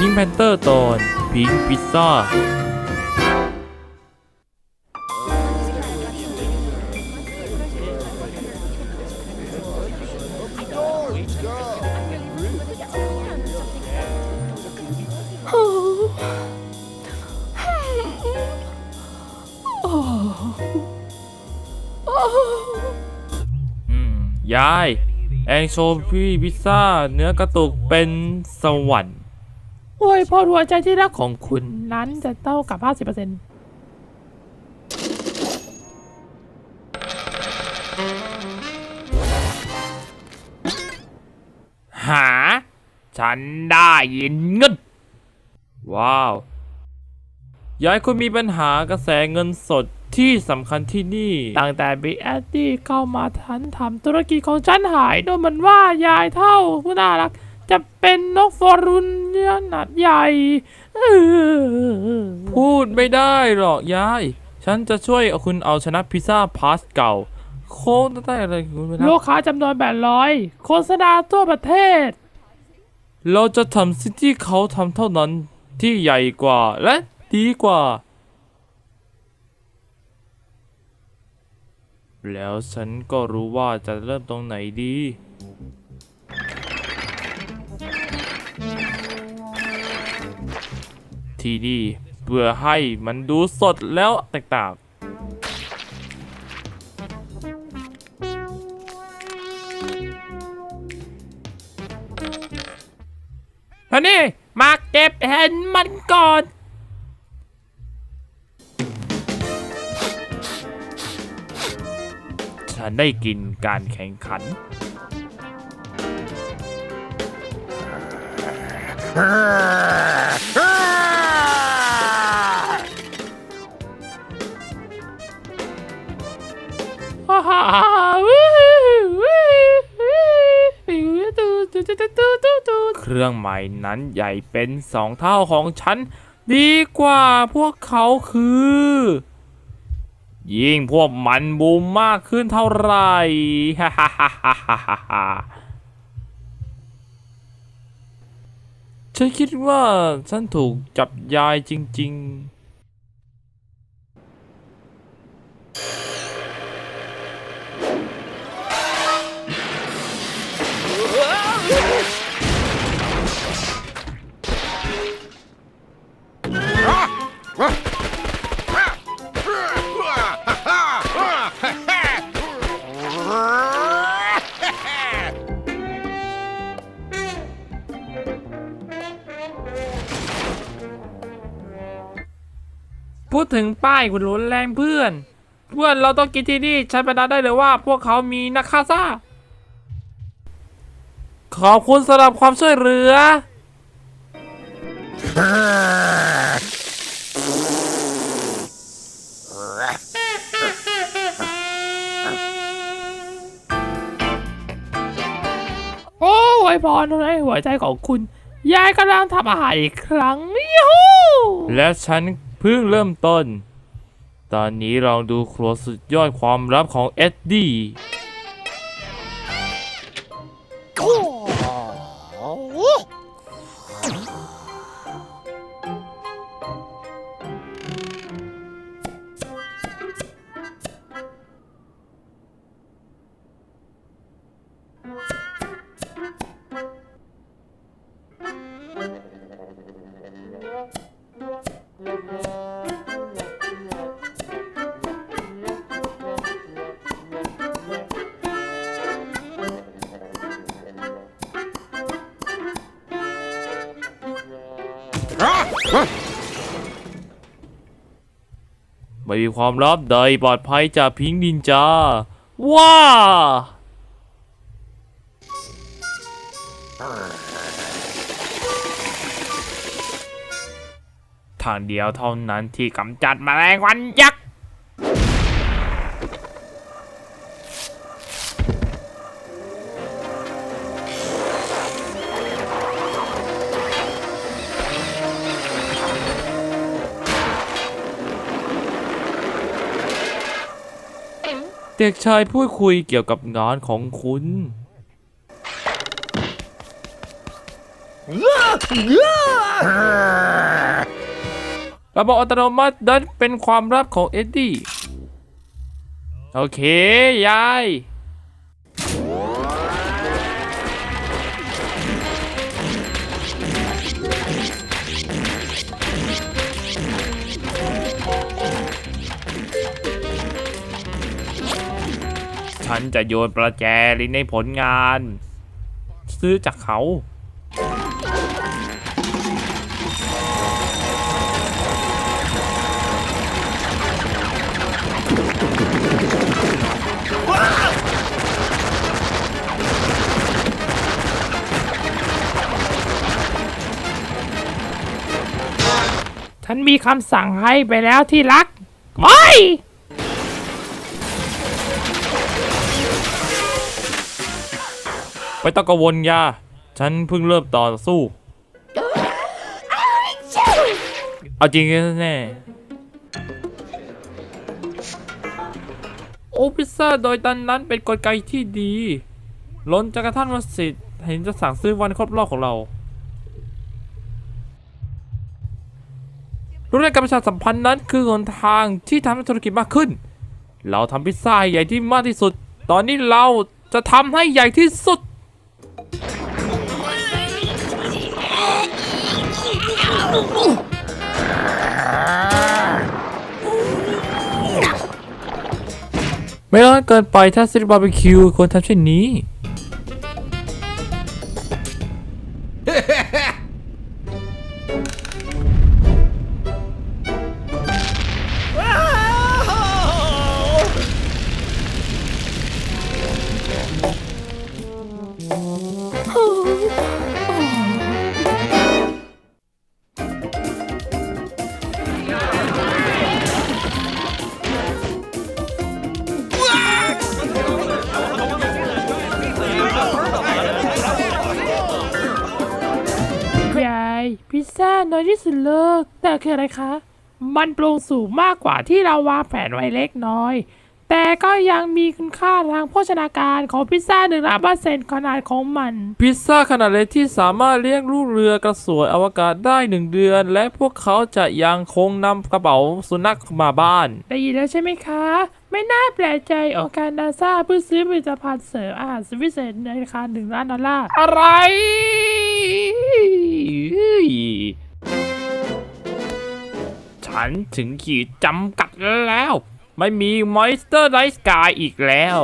พิงแพนเตอร์ตอนพิงพิซซ่าอืม ยาย แองโชพี่พิซซ่า เนื้อกระตุกเป็นสวรรค์ โอ้ยพอหัวใจที่รักของคุณนั้นจะเท่ากับ 50%หา ฉันได้ยินเงิน ว้าว ยายคุณมีปัญหากระแสเงินสดที่สำคัญที่นี่ ตั้งแต่บิ๊กแอดดี้เข้ามาทันทำธุรกิจของฉันหายดูเหมือนว่ายายเท่าผู้น่ารัก จะเป็นนกฟอรุน ขนาดใหญ่เออพูดไม่ได้หรอกยาย ฉันจะช่วยคุณเอาชนะพิซซ่าพาสเก่า โค้งได้อะไรคุณไม่ลูรู้กค้าจำนวนแปดร้อยโฆษณาทั่วประเทศ เราจะทำสิ่งที่เขาทำเท่านั้นที่ใหญ่กว่าและดีกว่า แล้วฉันก็รู้ว่าจะเริ่มตรงไหนดี ที่นี่เพื่อให้มันดูสดแล้วแตกต่างอันนี้มาเก็บเห็นมันก่อนฉันได้กินการแข่งขันฮ่ รื่องใหม่นั้นใหญ่เป็นสองเท่าของฉัน ดีกว่าพวกเขาคือ ยิ่งพวกมันบูมมากขึ้นเท่าไหร่ฮ่าฮ่าฮ่าฮ่าฮ่าฮ่าฉันคิดว่าฉันถูกจับยายจริง ๆ พูดถึงป้ายคุณรุนแรงเพื่อน เพื่อนเราต้องกินที่นี่ฉันประดาได้เลยว่าพวกเขามีนักฆ่าซ่า ขอบคุณสำหรับความช่วยเหลือ โอ้ไวยพรในหัวใจของคุณ ยายกำลังทำอาหารอีกครั้งยูฮูและฉัน เพิ่งเริ่มต้น ตอนนี้ลองดูครัวสุดยอดความลับของเอ็ดดี้ ไม่มีความลับใดปลอดภัยจากพิงดินจา ว้า ทางเดียวเท่านั้นที่กำจัดแมลงวันยักษ์ เด็กชายพูดคุยเกี่ยวกับงานของคุณระบบอัตโนมัตินั้นเป็นความลับของเอ็ดดี้ โอเค ยาย นจะโยนประแจลิงในผลงาน ซื้อจากเขาฉันมีคำสั่งให้ไปแล้วที่รักโอ้ ไม่ต้องกังวลยา ฉันเพิ่งเริ่มต่อสู้ เอาจริงแน่โอพิซซ่าโดยตอนนั้นเป็นกลไกที่ดี ล้นจากกระทั่งวันสิทธิ์เห็นจะสั่งซื้อวันครบรอบของเรารู้ในการประชาสัมพันธ์นั้นคือหนทางที่ทำให้ธุรกิจมากขึ้น เราทำพิซซ่าใหญ่ที่มากที่สุด ตอนนี้เราจะทำให้ใหญ่ที่สุด ไม่ร้อนเกินไปถ้าซิลบาร์บีคิวควรทำเช่นนี้ายพิซซ่าน้อยที่สุดเลิก แต่คืออะไรคะ มันปรุงสูงมากกว่าที่เราวางแผนไว้เล็กน้อย แต่ก็ยังมีคุณค่าทางโภชนาการของพิซซ่าหนึ่งร้อยเปอร์เซ็นต์ขนาดของมัน พิซซ่าขนาดเล็กที่สามารถเลี้ยงลูกเรือกระสวยอวกาศได้หนึ่งเดือน และพวกเขาจะยังคงนำกระเป๋าสุนัขมาบ้าน ได้ยินแล้วใช่ไหมคะ ไม่น่าแปลกใจองค์การนาซาเพื่อซื้อผลิตภัณฑ์เสริมอาหารสุดพิเศษในราคาหนึ่งล้านดอลลาร์อะไร ฉันถึงขีดจำกัดแล้ว ไม่มีมอยสเตอร์ไ t สกายอีกแล้ว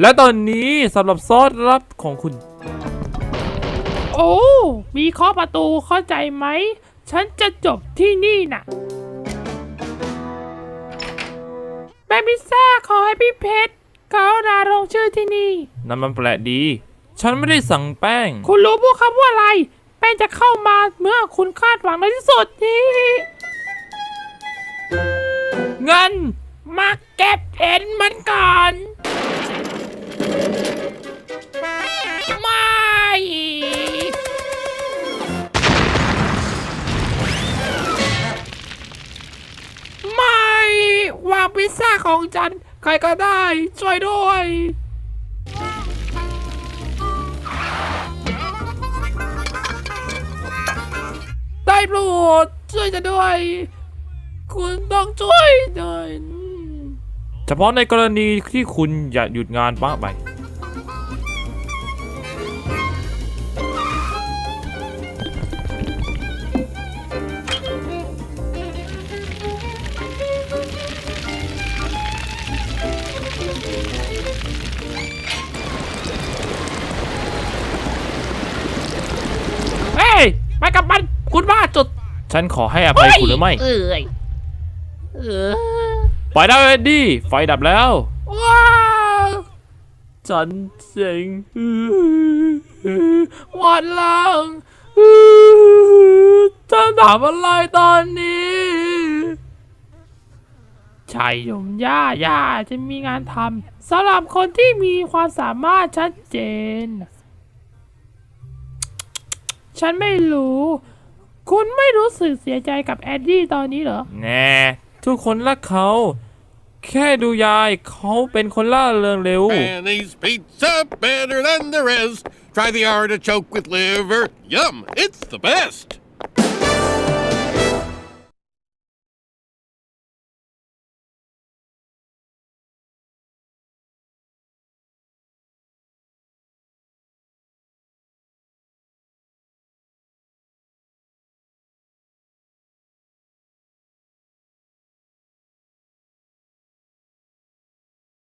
และตอนนี้สำหรับซอสลับของคุณ โอ้ มีเคาะประตูเข้าใจไหม ฉันจะจบที่นี่น่ะแม่พิซซ่าขอให้พี่เพชรเขาดาลงชื่อที่นี่นั่นมันแปลกดี ฉันไม่ได้สั่งแป้ง คุณรู้พวกคำว่าอะไร แป้งจะเข้ามาเมื่อคุณคาดหวังในที่สุดนี่เงิน มาเก็บเห็นมันก่อน ไม่ ไม่วางพิซซ่าของฉัน ใครก็ได้ ช่วยด้วย ได้โปรดช่วยจะด้วย คุณต้องช่วยหน่อยเฉพาะในกรณีที่คุณอยากหยุดงานบ้างไป ฉันขอให้อภัยคุณหรือไม่ เอ้ยเออปล่อยได้เอ็ดดี้ ไฟดับแล้ว ว้าวฉันเจ๋งหวันหลังจะทำอะไรตอนนี้ชายหยุ่มย่าย่าจะมีงานทำสำหรับคนที่มีความสามารถชัดเจน ฉันไม่รู้ คุณไม่รู้สึกเสียใจกับแอดดี้ตอนนี้เหรอ แน่ทุกคนรักเขา แค่ดูยายเขาเป็นคนล่าเริงเร็ว Annie's pizza better than the rest. Try the artichoke with liver. Yum, it's the best.